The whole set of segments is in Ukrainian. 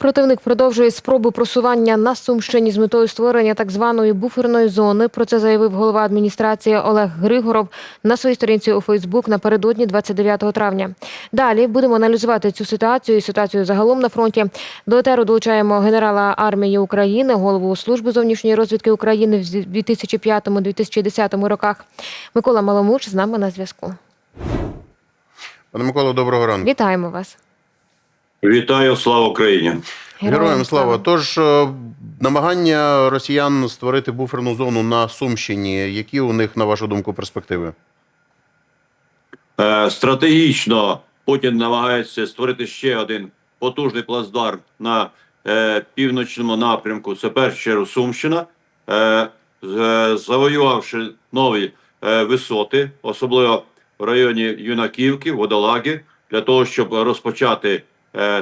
Противник продовжує спроби просування на Сумщині з метою створення так званої буферної зони. Про це заявив голова адміністрації Олег Григоров на своїй сторінці у Фейсбук напередодні 29 травня. Далі будемо аналізувати цю ситуацію і ситуацію загалом на фронті. До етеру долучаємо генерала армії України, голову служби зовнішньої розвідки України в 2005-2010 роках. Микола Маломуч з нами на зв'язку. Пане Миколо, доброго ранку. Вітаємо вас. Вітаю, слава Україні! Героям слава. Тож е, намагання росіян створити буферну зону на Сумщині. Які у них, на вашу думку, перспективи? Е, стратегічно Путін намагається створити ще один потужний плацдарм на е, півночному напрямку. Це перша Сумщина, е, завоювавши нові е, висоти, особливо в районі Юнаківки, Водолаги, для того, щоб розпочати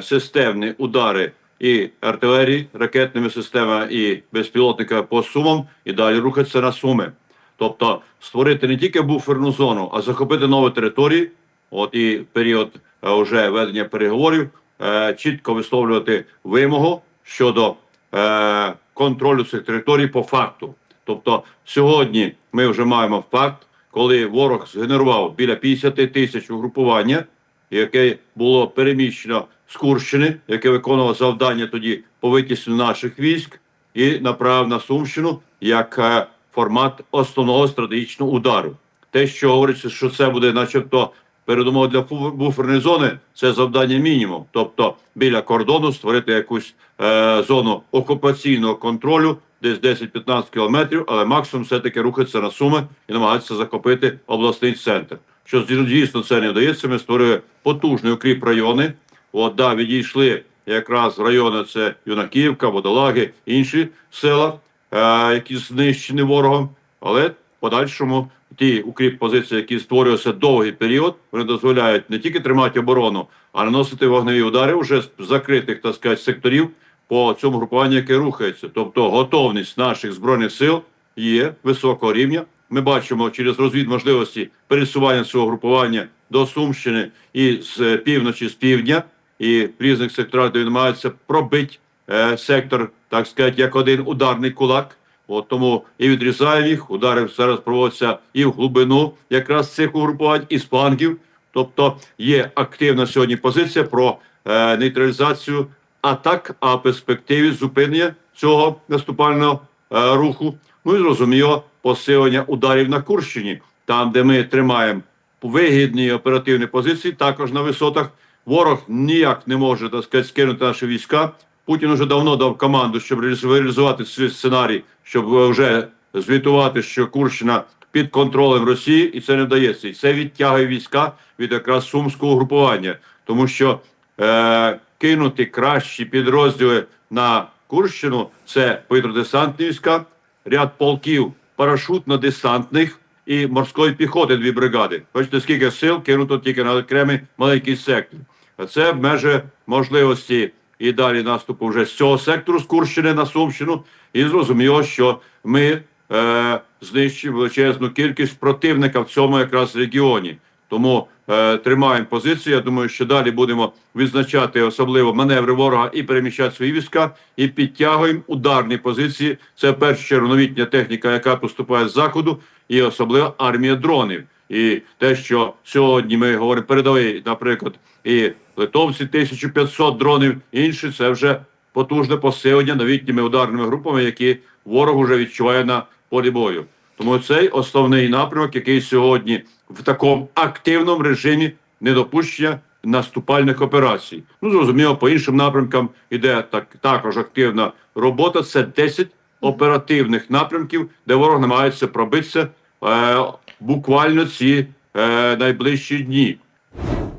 системні удари і артилерії, ракетними системами і безпілотниками по сумам, і далі рухатися на суми. Тобто створити не тільки буферну зону, а захопити нові території. От і період е, вже ведення переговорів е, чітко висловлювати вимогу щодо е, контролю цих територій по факту. Тобто, сьогодні ми вже маємо факт, коли ворог згенерував біля 50 тисяч угрупування, яке було переміщено з Курщини, яке виконувало завдання тоді по витісненню наших військ, і направив на Сумщину як е, формат основного стратегічного удару. Те, що говориться, що це буде, начебто, передумова для буферної зони, це завдання мінімум. Тобто біля кордону створити якусь е, зону окупаційного контролю, десь 10-15 кілометрів, але максимум все-таки рухатися на суми і намагатися захопити обласний центр. Що дійсно це не вдається, ми створюємо потужний укріп райони. От да, відійшли якраз райони це Юнаківка, Водолаги, інші села, е, які знищені ворогом. Але в подальшому ті укріп позиції, які створюються довгий період, вони дозволяють не тільки тримати оборону, а наносити вогневі удари вже з закритих так сказати, секторів по цьому групуванню, яке рухається. Тобто готовність наших збройних сил є високого рівня. Ми бачимо через розвід можливості пересування цього групування до Сумщини і з півночі, з півдня, і в різних секторах, де він намагається пробити е, сектор, так сказати, як один ударний кулак. От тому і відрізаємо їх. Удари зараз проводяться і в глибину якраз цих угрупувань, і з флангів. Тобто є активна сьогодні позиція про е, нейтралізацію атак, а перспективі зупинення цього наступального е, руху. Ну і зрозуміло, посилення ударів на Курщині, там, де ми тримаємо вигідні оперативні позиції, також на висотах. Ворог ніяк не може так сказати, скинути наші війська. Путін вже давно дав команду, щоб реаліз- реалізувати цей сценарій, щоб е, вже звітувати, що Курщина під контролем Росії, і це не вдається. І це відтягує війська від якраз сумського групування, тому що е, кинути кращі підрозділи на Курщину це повітря-десантні війська, ряд полків парашутно-десантних і морської піхоти дві бригади. Бачите, скільки сил кинуто тільки на окремий маленький сектор. А це меже можливості і далі наступу вже з цього сектору з Курщини на Сумщину. І зрозуміло, що ми е, знищимо величезну кількість противника в цьому якраз регіоні. Тому е, тримаємо позицію. Я думаю, що далі будемо відзначати особливо маневри ворога і переміщати свої війська, і підтягуємо ударні позиції. Це в першу чергу новітня техніка, яка поступає з заходу, і особливо армія дронів. І те, що сьогодні ми говоримо передовий, наприклад, і литовці 1500 дронів, інші це вже потужне посилення новітніми ударними групами, які ворог уже відчуває на полі бою. Тому цей основний напрямок, який сьогодні в такому активному режимі недопущення наступальних операцій. Ну зрозуміло, по іншим напрямкам іде так також активна робота. Це 10 оперативних напрямків, де ворог намагається пробитися е, буквально ці е, найближчі дні.